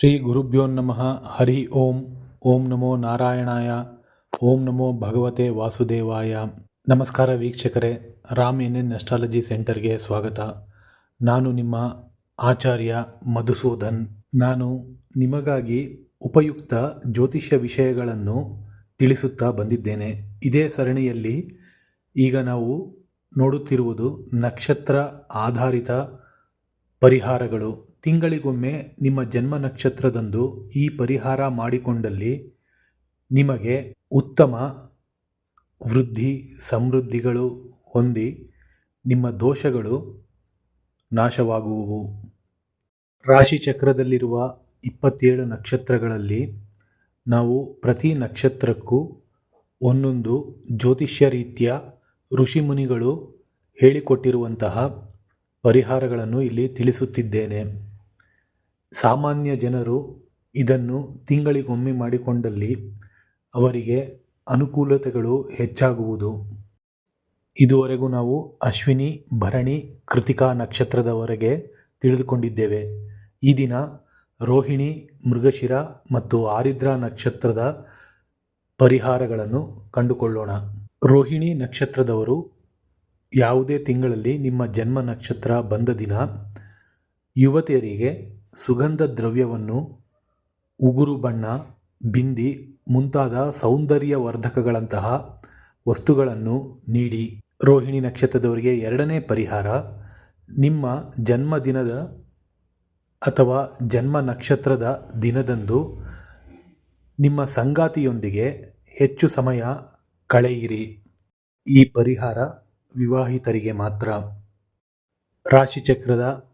ಶ್ರೀ ಗುರುಭ್ಯೋ ನಮಃ, ಹರಿ ಓಂ ಓಂ ನಮೋ ನಾರಾಯಣಾಯ, ಓಂ ನಮೋ ಭಗವತೆ ವಾಸುದೇವಾಯ. ನಮಸ್ಕಾರ ವೀಕ್ಷಕರೇ, ರಾಮ್ ಎನ್ ಎನ್ ಅಸ್ಟ್ರಾಲಜಿ ಸೆಂಟರ್ಗೆ ಸ್ವಾಗತ. ನಾನು ನಿಮ್ಮ ಆಚಾರ್ಯ ಮಧುಸೂದನ್. ನಾನು ನಿಮಗಾಗಿ ಉಪಯುಕ್ತ ಜ್ಯೋತಿಷ್ಯ ವಿಷಯಗಳನ್ನು ತಿಳಿಸುತ್ತಾ ಬಂದಿದ್ದೇನೆ. ಇದೇ ಸರಣಿಯಲ್ಲಿ ಈಗ ನಾವು ನೋಡುತ್ತಿರುವುದು ನಕ್ಷತ್ರ ಆಧಾರಿತ ಪರಿಹಾರಗಳು. ತಿಂಗಳಿಗೊಮ್ಮೆ ನಿಮ್ಮ ಜನ್ಮ ನಕ್ಷತ್ರದಂದು ಈ ಪರಿಹಾರ ಮಾಡಿಕೊಂಡಲ್ಲಿ ನಿಮಗೆ ಉತ್ತಮ ವೃದ್ಧಿ ಸಮೃದ್ಧಿಗಳು ಹೊಂದಿ ನಿಮ್ಮ ದೋಷಗಳು ನಾಶವಾಗುವುವು. ರಾಶಿಚಕ್ರದಲ್ಲಿರುವ ಇಪ್ಪತ್ತೇಳು ನಕ್ಷತ್ರಗಳಲ್ಲಿ ನಾವು ಪ್ರತಿ ನಕ್ಷತ್ರಕ್ಕೂ ಒಂದೊಂದು ಜ್ಯೋತಿಷ್ಯ ರೀತಿಯ ಋಷಿಮುನಿಗಳು ಹೇಳಿಕೊಟ್ಟಿರುವಂತಹ ಪರಿಹಾರಗಳನ್ನು ಇಲ್ಲಿ ತಿಳಿಸುತ್ತಿದ್ದೇನೆ. ಸಾಮಾನ್ಯ ಜನರು ಇದನ್ನು ತಿಂಗಳಿಗೊಮ್ಮೆ ಮಾಡಿಕೊಂಡಲ್ಲಿ ಅವರಿಗೆ ಅನುಕೂಲತೆಗಳು ಹೆಚ್ಚಾಗುವುದು. ಇದುವರೆಗೂ ನಾವು ಅಶ್ವಿನಿ, ಭರಣಿ, ಕೃತಿಕಾ ನಕ್ಷತ್ರದವರೆಗೆ ತಿಳಿದುಕೊಂಡಿದ್ದೇವೆ. ಈ ದಿನ ರೋಹಿಣಿ, ಮೃಗಶಿರ ಮತ್ತು ಆರಿದ್ರ ನಕ್ಷತ್ರದ ಪರಿಹಾರಗಳನ್ನು ಕಂಡುಕೊಳ್ಳೋಣ. ರೋಹಿಣಿ ನಕ್ಷತ್ರದವರು ಯಾವುದೇ ತಿಂಗಳಲ್ಲಿ ನಿಮ್ಮ ಜನ್ಮ ನಕ್ಷತ್ರ ಬಂದ ದಿನ ಯುವತಿಯರಿಗೆ ಸುಗಂಧ ದ್ರವ್ಯವನ್ನು ಉಗುರು ಬಣ್ಣ, ಬಿಂದಿ ಮುಂತಾದ ಸೌಂದರ್ಯವರ್ಧಕಗಳಂತಹ ವಸ್ತುಗಳನ್ನು ನೀಡಿ. ರೋಹಿಣಿ ನಕ್ಷತ್ರದವರಿಗೆ ಎರಡನೇ ಪರಿಹಾರ, ನಿಮ್ಮ ಜನ್ಮದಿನದ ಅಥವಾ ಜನ್ಮ ನಕ್ಷತ್ರದ ದಿನದಂದು ನಿಮ್ಮ ಸಂಗಾತಿಯೊಂದಿಗೆ ಹೆಚ್ಚು ಸಮಯ ಕಳೆಯಿರಿ. ಈ ಪರಿಹಾರ ವಿವಾಹಿತರಿಗೆ ಮಾತ್ರ. ರಾಶಿಚಕ್ರದ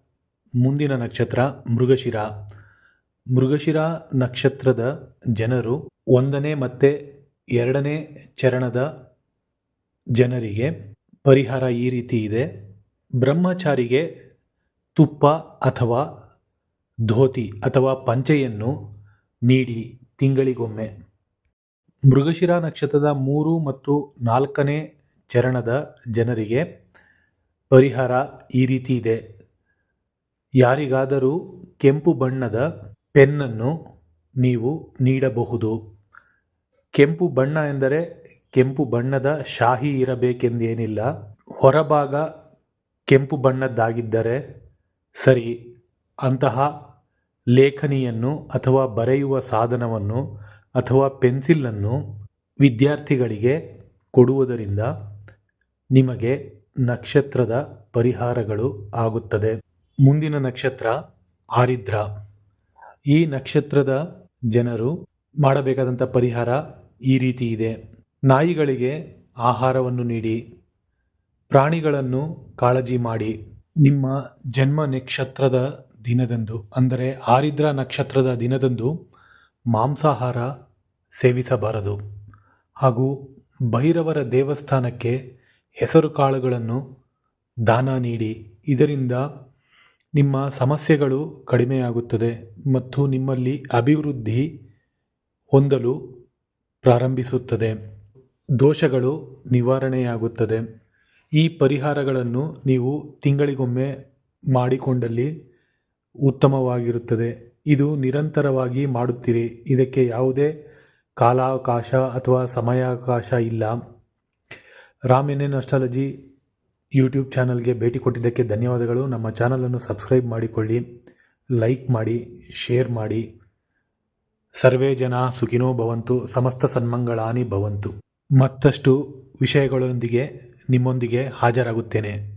ಮುಂದಿನ ನಕ್ಷತ್ರ ಮೃಗಶಿರ. ಮೃಗಶಿರ ನಕ್ಷತ್ರದ ಜನರು ಒಂದನೇ ಮತ್ತು ಎರಡನೇ ಚರಣದ ಜನರಿಗೆ ಪರಿಹಾರ ಈ ರೀತಿ ಇದೆ. ಬ್ರಹ್ಮಚಾರಿಗೆ ತುಪ್ಪ ಅಥವಾ ಧೋತಿ ಅಥವಾ ಪಂಚೆಯನ್ನು ನೀಡಿ ತಿಂಗಳಿಗೊಮ್ಮೆ. ಮೃಗಶಿರ ನಕ್ಷತ್ರದ ಮೂರು ಮತ್ತು ನಾಲ್ಕನೇ ಚರಣದ ಜನರಿಗೆ ಪರಿಹಾರ ಈ ರೀತಿ ಇದೆ. ಯಾರಿಗಾದರೂ ಕೆಂಪು ಬಣ್ಣದ ಪೆನ್ನನ್ನು ನೀವು ನೀಡಬಹುದು. ಕೆಂಪು ಬಣ್ಣ ಎಂದರೆ ಕೆಂಪು ಬಣ್ಣದ ಶಾಹಿ ಇರಬೇಕೆಂದೇನಿಲ್ಲ. ಹೊರಭಾಗ ಕೆಂಪು ಬಣ್ಣದ್ದಾಗಿದ್ದರೆ ಸರಿ, ಅಂತಹ ಲೇಖನಿಯನ್ನು ಅಥವಾ ಬರೆಯುವ ಸಾಧನವನ್ನು ಅಥವಾ ಪೆನ್ಸಿಲನ್ನು ವಿದ್ಯಾರ್ಥಿಗಳಿಗೆ ಕೊಡುವುದರಿಂದ ನಿಮಗೆ ನಕ್ಷತ್ರದ ಪರಿಹಾರಗಳು ಆಗುತ್ತದೆ. ಮುಂದಿನ ನಕ್ಷತ್ರ ಆರಿದ್ರ. ಈ ನಕ್ಷತ್ರದ ಜನರು ಮಾಡಬೇಕಾದಂಥ ಪರಿಹಾರ ಈ ರೀತಿ ಇದೆ. ನಾಯಿಗಳಿಗೆ ಆಹಾರವನ್ನು ನೀಡಿ, ಪ್ರಾಣಿಗಳನ್ನು ಕಾಳಜಿ ಮಾಡಿ. ನಿಮ್ಮ ಜನ್ಮ ನಕ್ಷತ್ರದ ದಿನದಂದು, ಅಂದರೆ ಆರಿದ್ರ ನಕ್ಷತ್ರದ ದಿನದಂದು ಮಾಂಸಾಹಾರ ಸೇವಿಸಬಾರದು. ಹಾಗೂ ಭೈರವರ ದೇವಸ್ಥಾನಕ್ಕೆ ಹೆಸರು ಕಾಳುಗಳನ್ನು ದಾನ ನೀಡಿ. ಇದರಿಂದ ನಿಮ್ಮ ಸಮಸ್ಯೆಗಳು ಕಡಿಮೆಯಾಗುತ್ತದೆ ಮತ್ತು ನಿಮ್ಮಲ್ಲಿ ಅಭಿವೃದ್ಧಿ ಹೊಂದಲು ಪ್ರಾರಂಭಿಸುತ್ತದೆ. ದೋಷಗಳು ನಿವಾರಣೆಯಾಗುತ್ತದೆ. ಈ ಪರಿಹಾರಗಳನ್ನು ನೀವು ತಿಂಗಳಿಗೊಮ್ಮೆ ಮಾಡಿಕೊಂಡಲ್ಲಿ ಉತ್ತಮವಾಗಿರುತ್ತದೆ. ಇದು ನಿರಂತರವಾಗಿ ಮಾಡುತ್ತೀರಿ. ಇದಕ್ಕೆ ಯಾವುದೇ ಕಾಲಾವಕಾಶ ಅಥವಾ ಸಮಯಾವಕಾಶ ಇಲ್ಲ. Ram N N astrology YouTube ಚಾನಲ್ಗೆ ಭೇಟಿ ಕೊಟ್ಟಿದ್ದಕ್ಕೆ ಧನ್ಯವಾದಗಳು. ನಮ್ಮ ಚಾನಲನ್ನು ಸಬ್ಸ್ಕ್ರೈಬ್ ಮಾಡಿಕೊಳ್ಳಿ, ಲೈಕ್ ಮಾಡಿ, ಶೇರ್ ಮಾಡಿ. ಸರ್ವೇ ಜನ ಸುಖಿನೋ ಭವಂತು, ಸಮಸ್ತ ಸನ್ಮಂಗಳಾನಿ ಭವಂತು. ಮತ್ತಷ್ಟು ವಿಷಯಗಳೊಂದಿಗೆ, ನಿಮ್ಮೊಂದಿಗೆ ಹಾಜರಾಗುತ್ತೇನೆ.